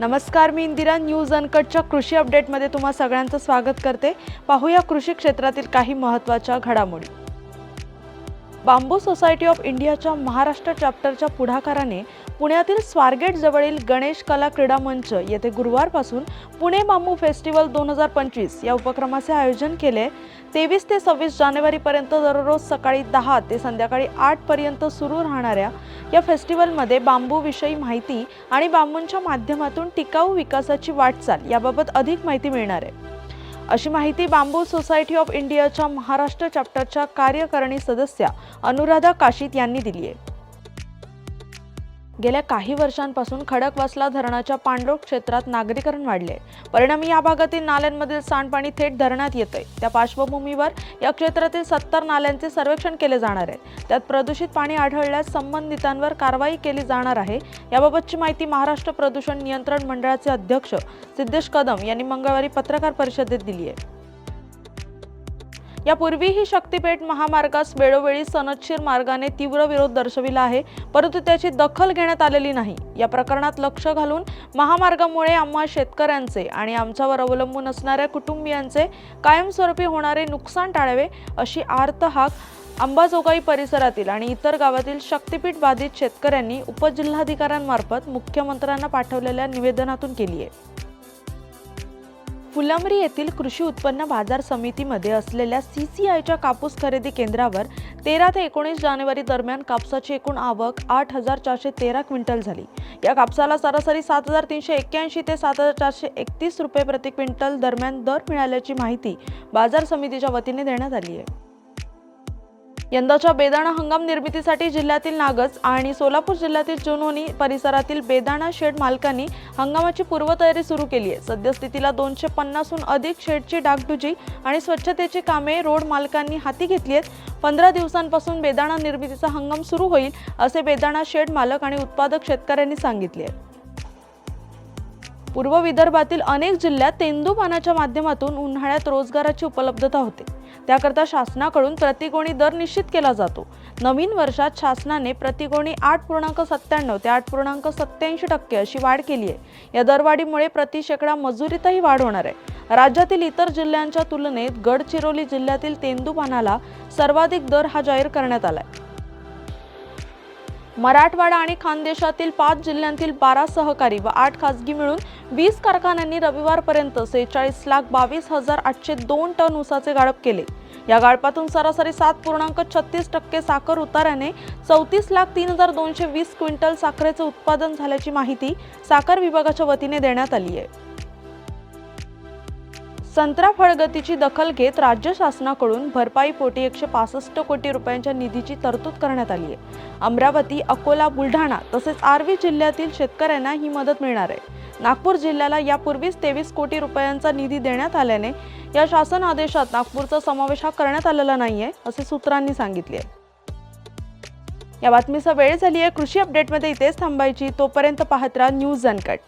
नमस्कार मी इंदिरा न्यूज अनकटच्या कृषी अपडेटमध्ये तुम्हा सगळ्यांचं स्वागत करते. पाहूया कृषी क्षेत्रातील काही महत्त्वाच्या घडामोडी. बांबू सोसायटी ऑफ इंडियाच्या महाराष्ट्र चॅप्टरच्या पुढाकाराने पुण्यातील स्वारगेट जवळील गणेश कला क्रीडा मंच येथे गुरुवारपासून पुणे बांबू फेस्टिवल दोन हजार पंचवीस या उपक्रमाचे आयोजन केले. तेवीस ते सव्वीस जानेवारीपर्यंत दररोज सकाळी दहा ते संध्याकाळी आठपर्यंत सुरू राहणाऱ्या या फेस्टिवलमध्ये बांबूविषयी माहिती आणि बांबूंच्या माध्यमातून टिकाऊ विकासाची वाटचाल याबाबत अधिक माहिती मिळणार आहे. अशी माहिती बांबू सोसायटी ऑफ इंडियाच्या महाराष्ट्र चॅप्टरच्या कार्यकारिणी सदस्या अनुराधा काशीत यांनी दिली आहे. गेल्या काही वर्षांपासून खडकवासला धरणाच्या पाणलोट क्षेत्रात नागरीकरण वाढले. परिणामी या भागातील नाल्यांमधील सांडपाणी थेट धरणात येते त्या पार्श्वभूमीवर या क्षेत्रातील सत्तर नाल्यांचे सर्वेक्षण केले जाणार आहे. त्यात प्रदूषित पाणी आढळल्यास संबंधितांवर कारवाई केली जाणार आहे. याबाबतची माहिती महाराष्ट्र प्रदूषण नियंत्रण मंडळाचे अध्यक्ष सिद्धेश कदम यांनी मंगळवारी पत्रकार परिषदेत दिली आहे. यापूर्वीही शक्तीपेठ महामार्गास वेळोवेळी सनदशीर मार्गाने तीव्र विरोध दर्शविला आहे परंतु त्याची दखल घेण्यात आलेली नाही. या प्रकरणात लक्ष घालून महामार्गामुळे आम्हा शेतकऱ्यांचे आणि आमच्यावर अवलंबून असणाऱ्या कुटुंबियांचे कायमस्वरूपी होणारे नुकसान टाळावे अशी आर्त हाक अंबाजोगाई परिसरातील आणि इतर गावातील शक्तीपीठ बाधित शेतकऱ्यांनी उपजिल्हाधिकाऱ्यांमार्फत मुख्यमंत्र्यांना पाठवलेल्या निवेदनातून केली आहे. फुलंब्री येथील कृषी उत्पन्न बाजार समितीमध्ये असलेल्या सी सी आयच्या कापूस खरेदी केंद्रावर तेरा ते एकोणीस जानेवारी दरम्यान कापसाची एकूण आवक आठ हजार चारशे तेरा क्विंटल झाली. या कापसाला सरासरी सात हजार तीनशे एक्क्याऐंशी ते सात हजार चारशे एकतीस रुपये प्रति क्विंटल दरम्यान दर मिळाल्याची माहिती बाजार समितीच्या वतीने देण्यात आली आहे. यंदाच्या बेदाणा हंगाम निर्मितीसाठी जिल्ह्यातील नागज आणि सोलापूर जिल्ह्यातील जुनोनी परिसरातील बेदाणा शेड मालकांनी हंगामाची पूर्वतयारी सुरू केली आहे. सद्यस्थितीला दोनशे पन्नासहून अधिक शेडची डागडुजी आणि स्वच्छतेची कामे रोड मालकांनी हाती घेतली आहेत. पंधरा दिवसांपासून बेदाणा निर्मितीचा हंगाम सुरू होईल असे बेदाणा शेड मालक आणि उत्पादक शेतकऱ्यांनी सांगितले आहे. पूर्व विदर्भातील अनेक जिल्ह्यात तेंदूपानाच्या माध्यमातून उन्हाळ्यात रोजगाराची उपलब्धता होते. त्याकरता शासनाकडून प्रतिकोणी दर निश्चित केला जातो. नवीन वर्षात शासनाने प्रतिकोणी आठ पूर्णांक सत्त्याण्णव ते आठ पूर्णांक सत्त्याऐंशी टक्के अशी वाढ केली आहे. या दरवाढीमुळे प्रति शेकडा मजुरीतही वाढ होणार आहे. राज्यातील इतर जिल्ह्यांच्या तुलनेत गडचिरोली जिल्ह्यातील तेंदूपानाला सर्वाधिक दर हा जाहीर करण्यात आला आहे मराठवाडा आणि खानदेशातील पाच जिल्ह्यांतील बारा सहकारी व आठ खासगी मिळून वीस कारखान्यांनी रविवारपर्यंत सेहेचाळीस लाख बावीस हजार आठशे दोन टन ऊसाचे गाळप केले. या गाळपातून सरासरी सात पूर्णांक छत्तीस टक्के साखर उताऱ्याने चौतीस लाख तीन हजार दोनशे वीस क्विंटल साखरेचे उत्पादन झाल्याची माहिती साखर विभागाच्या वतीने देण्यात आली आहे. संत्रा फळगतीची दखल घेत राज्य शासनाकडून भरपाईपोटी एकशे पासष्ट कोटी रुपयांच्या निधीची तरतूद करण्यात आली आहे. अमरावती अकोला बुलढाणा तसेच आर्वी जिल्ह्यातील शेतकऱ्यांना ही मदत मिळणार आहे. नागपूर जिल्ह्याला यापूर्वीच तेवीस कोटी रुपयांचा निधी देण्यात आल्याने या शासन आदेशात नागपूरचा समावेश हा करण्यात आलेला नाही आहे असे सूत्रांनी सांगितले या बातमीचा वेळ झाली आहे कृषी अपडेटमध्ये इथेच थांबायची. तोपर्यंत पाहत राहा न्यूज अनकट.